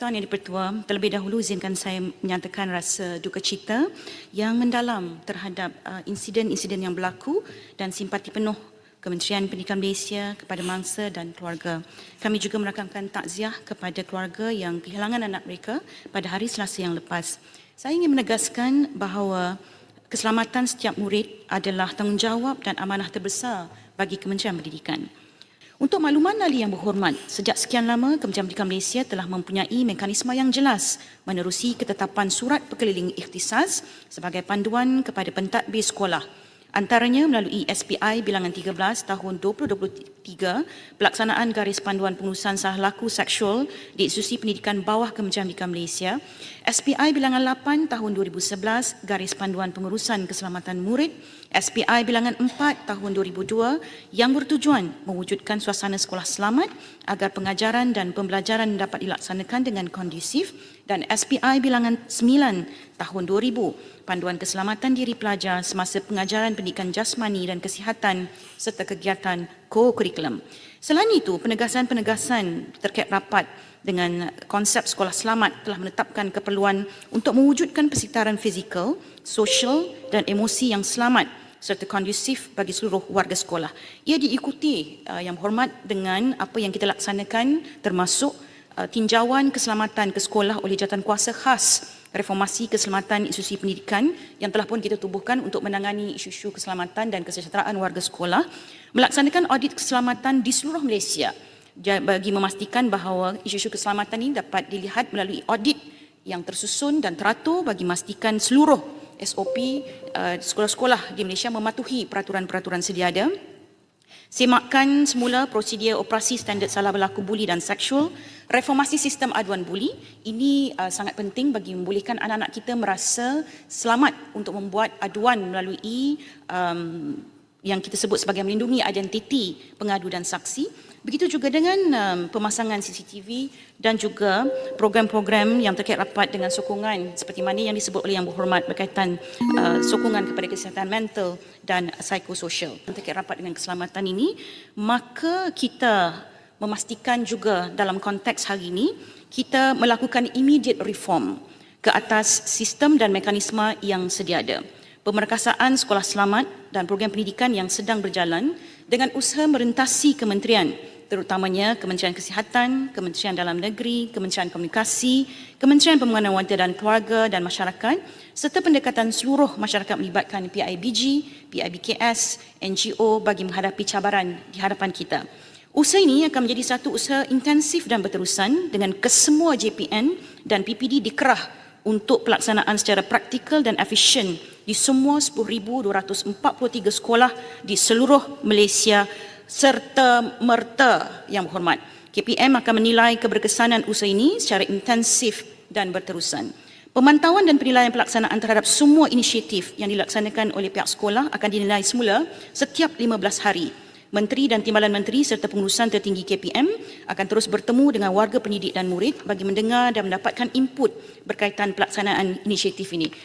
Tuan Yang Dipertua, terlebih dahulu izinkan saya menyatakan rasa duka cita yang mendalam terhadap uh, insiden-insiden yang berlaku dan simpati penuh Kementerian Pendidikan Malaysia kepada mangsa dan keluarga. Kami juga merakamkan takziah kepada keluarga yang kehilangan anak mereka pada hari Selasa yang lepas. Saya ingin menegaskan bahawa keselamatan setiap murid adalah tanggungjawab dan amanah terbesar bagi Kementerian Pendidikan. Untuk makluman ahli yang berhormat, sejak sekian lama Kementerian Pendidikan Malaysia telah mempunyai mekanisme yang jelas menerusi ketetapan surat perkeliling ikhtisas sebagai panduan kepada pentadbir sekolah. Antaranya melalui SPI bilangan 13 tahun 2023 pelaksanaan garis panduan pengurusan salah laku seksual di institusi pendidikan bawah Pendidikan Malaysia SPI bilangan 8 tahun 2011 garis panduan pengurusan keselamatan murid SPI bilangan 4 tahun 2002 yang bertujuan mewujudkan suasana sekolah selamat agar pengajaran dan pembelajaran dapat dilaksanakan dengan kondusif dan SPI bilangan 9 tahun 2000 panduan keselamatan diri pelajar semasa pengajaran pendidikan jasmani dan kesihatan serta kegiatan co-curriculum. Selain itu, penegasan-penegasan terkait rapat dengan konsep sekolah selamat telah menetapkan keperluan untuk mewujudkan persekitaran fizikal, sosial dan emosi yang selamat serta kondusif bagi seluruh warga sekolah. Ia diikuti uh, yang hormat dengan apa yang kita laksanakan termasuk uh, tinjauan keselamatan ke sekolah oleh jawatan kuasa khas reformasi keselamatan institusi pendidikan yang telah pun kita tubuhkan untuk menangani isu-isu keselamatan dan kesejahteraan warga sekolah melaksanakan audit keselamatan di seluruh Malaysia bagi memastikan bahawa isu-isu keselamatan ini dapat dilihat melalui audit yang tersusun dan teratur bagi memastikan seluruh SOP uh, sekolah-sekolah di Malaysia mematuhi peraturan-peraturan sedia ada. Semakkan semula prosedur operasi standard salah berlaku buli dan seksual, reformasi sistem aduan buli. Ini uh, sangat penting bagi membolehkan anak-anak kita merasa selamat untuk membuat aduan melalui um, yang kita sebut sebagai melindungi identiti pengadu dan saksi. Begitu juga dengan um, pemasangan CCTV dan juga program-program yang terkait rapat dengan sokongan seperti mana yang disebut oleh Yang Berhormat berkaitan uh, sokongan kepada kesihatan mental dan psikososial. Terkait rapat dengan keselamatan ini, maka kita memastikan juga dalam konteks hari ini, kita melakukan immediate reform ke atas sistem dan mekanisme yang sedia ada pemerkasaan sekolah selamat dan program pendidikan yang sedang berjalan dengan usaha merentasi kementerian terutamanya Kementerian Kesihatan, Kementerian Dalam Negeri, Kementerian Komunikasi, Kementerian Pembangunan Wanita dan Keluarga dan Masyarakat serta pendekatan seluruh masyarakat melibatkan PIBG, PIBKS, NGO bagi menghadapi cabaran di hadapan kita. Usaha ini akan menjadi satu usaha intensif dan berterusan dengan kesemua JPN dan PPD dikerah untuk pelaksanaan secara praktikal dan efisien di semua 10,243 sekolah di seluruh Malaysia serta merta yang berhormat. KPM akan menilai keberkesanan usaha ini secara intensif dan berterusan. Pemantauan dan penilaian pelaksanaan terhadap semua inisiatif yang dilaksanakan oleh pihak sekolah akan dinilai semula setiap 15 hari. Menteri dan Timbalan Menteri serta pengurusan tertinggi KPM akan terus bertemu dengan warga pendidik dan murid bagi mendengar dan mendapatkan input berkaitan pelaksanaan inisiatif ini.